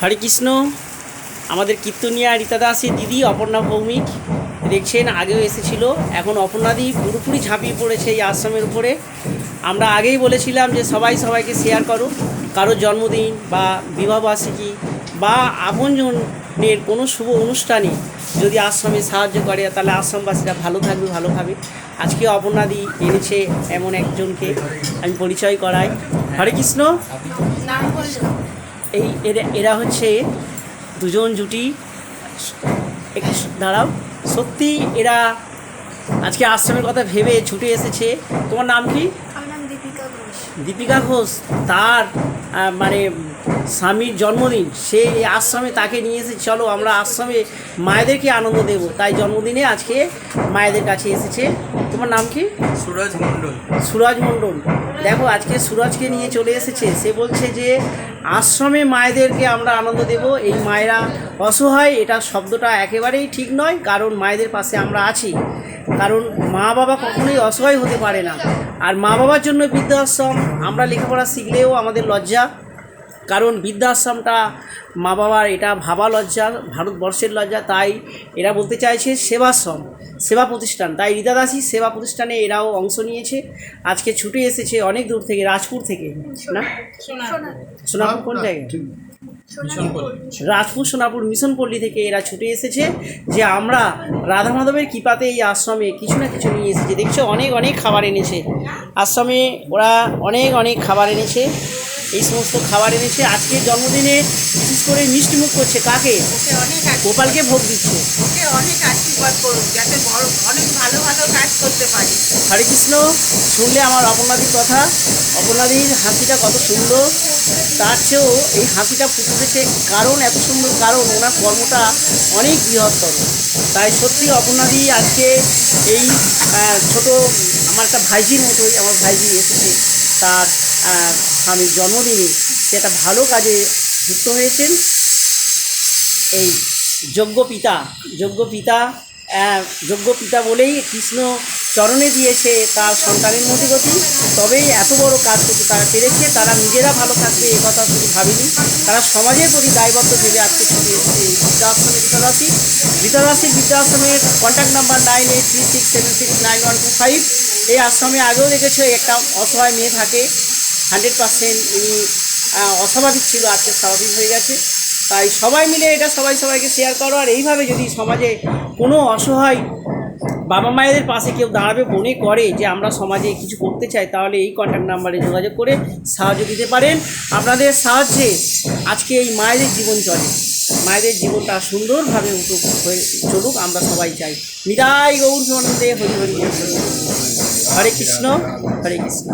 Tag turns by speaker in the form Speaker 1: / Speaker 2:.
Speaker 1: হরে কৃষ্ণ। আমাদের কীর্তনিয়া রীতা দাসী দিদি অপর্ণা ভৌমিক দেখছেন, আগেও এসেছিল। এখন অপর্ণাদি পুরোপুরি ঝাঁপিয়ে পড়েছে এই আশ্রমের উপরে। আমরা আগেই বলেছিলাম যে সবাই সবাইকে শেয়ার করো। কারোর জন্মদিন বা বিবাহবার্ষিকী বা আপনজনের কোনো শুভ অনুষ্ঠানে যদি আশ্রমে সাহায্য করে, তাহলে আশ্রমবাসীরা ভালো থাকবে, ভালো খাবে। আজকে অপর্ণাদি এনেছে এমন একজনকে আমি পরিচয় করাই। হরে কৃষ্ণ। এই এরা হচ্ছে দুজন জুটি। দাঁড়াও। সত্যি এরা আজকে আশ্রমের কথা ভেবে ছুটে এসেছে। তোমার নাম কি?
Speaker 2: দীপিকা ঘোষ
Speaker 1: তার মানে স্বামীর জন্মদিন সে আশ্রমে তাকে নিয়ে এসে চলো আমরা আশ্রমে মায়েদেরকে আনন্দ দেব। তাই জন্মদিনে আজকে মায়েদের কাছে এসেছে তোমার নাম কি?
Speaker 3: সুরজ মণ্ডল।
Speaker 1: সুরাজ মণ্ডল। দেখো আজকে সুরজকে নিয়ে চলে এসেছে। সে বলছে যে আশ্রমে মায়েদেরকে আমরা আনন্দ দেব। এই মায়েরা অসহায় এটা শব্দটা একেবারেই ঠিক নয় কারণ মায়েদের পাশে আমরা আছি। কারণ মা বাবা কখনোই অসহায় হতে পারে না। আর মা বাবার জন্য বৃদ্ধাশ্রম আমরা লেখাপড়া শিখলেও আমাদের লজ্জা। কারণ বৃদ্ধাশ্রমটা মা বাবার এটা ভাবা লজ্জা ভারতবর্ষের লজ্জা তাই এরা বলতে চাইছে সেবাশ্রম সেবা প্রতিষ্ঠান। তাই রীতা দাসী সেবা প্রতিষ্ঠানে এরাও অংশ নিয়েছে। আজকে ছুটে এসেছে অনেক দূর থেকে রাজপুর থেকে। না? সোনাপুর কোন জায়গায়? রাজপুর সোনাপুর মিশন পল্লী থেকে এরা ছুটে এসেছে যে আমরা রাধা মাধবের কৃপাতে এই আশ্রমে কিছু না কিছু নিয়ে এসেছি। দেখছ, অনেক অনেক খাবার এনেছে। আশ্রমে ওরা অনেক অনেক খাবার এনেছে। এই সমস্ত খাবার এনেছে। আজকের জন্মদিনে বিশেষ করে মিষ্টিমুখ করছে। কাকে?
Speaker 4: ওকে অনেক
Speaker 1: গোপালকে ভোগ দিচ্ছে।
Speaker 4: ওকে অনেক আশীর্বাদ করুন যাতে বড় অনেক ভালো ভালো কাজ করতে পারি।
Speaker 1: হরে কৃষ্ণ শুনলে আমার অপর্ণাদির কথা। অপর্ণাদির হাসিটা কত সুন্দর। তার চেয়েও এই হাসিটা ফুটেছে কারণ এত সুন্দর কারণ ওনার কর্মটা অনেক বৃহত্তর। তাই সত্যি অপর্ণাদি আজকে এই ছোট আমার একটা ভাইজির মতোই আমার ভাইজি এসেছে। তার স্বামীর জন্মদিনে সে একটা ভালো কাজে যুক্ত হয়েছেন। এই যজ্ঞ পিতা যজ্ঞ পিতা যজ্ঞ পিতা বলেই কৃষ্ণ চরণে দিয়েছে তার সন্তানের মধ্যে গতি। তবেই এত বড় কাজ করতে তারা পেরেছে, তারা নিজেরা ভালো থাকবে এ কথা শুধু ভাবিনি। তারা সমাজের প্রতি দায়বদ্ধ ভেবে আজকে ছুটে এসেছে এই বৃদ্ধাশ্রমে রীতাদাসী রীতাদাসীর বৃদ্ধাশ্রমের contact number nine eight three six seven six nine one two five এই আশ্রমে আগেও দেখেছে একটা অসহায় মেয়ে থাকে। হান্ড্রেড পার্সেন্ট ইনি অস্বাভাবিক ছিল, আজকে স্বাভাবিক হয়ে গেছে। তাই সবাই মিলে এটা, সবাই সবাইকে শেয়ার করো। আর এইভাবে যদি সমাজে কোনো অসহায় বাবা মায়েদের পাশে কেউ দাঁড়াবে, মনে করে যে আমরা সমাজে কিছু করতে চাই, তাহলে এই কন্ট্যাক্ট নাম্বারে যোগাযোগ করে সাহায্য দিতে পারেন। আপনাদের সাহায্যে আজকে এই মায়েদের জীবন চলে। মায়েদের জীবনটা সুন্দরভাবে উঠুক, হয়ে চলুক, আমরা সবাই চাই। নিদাই গৌর হরি হরি হরে কৃষ্ণ হরে কৃষ্ণ।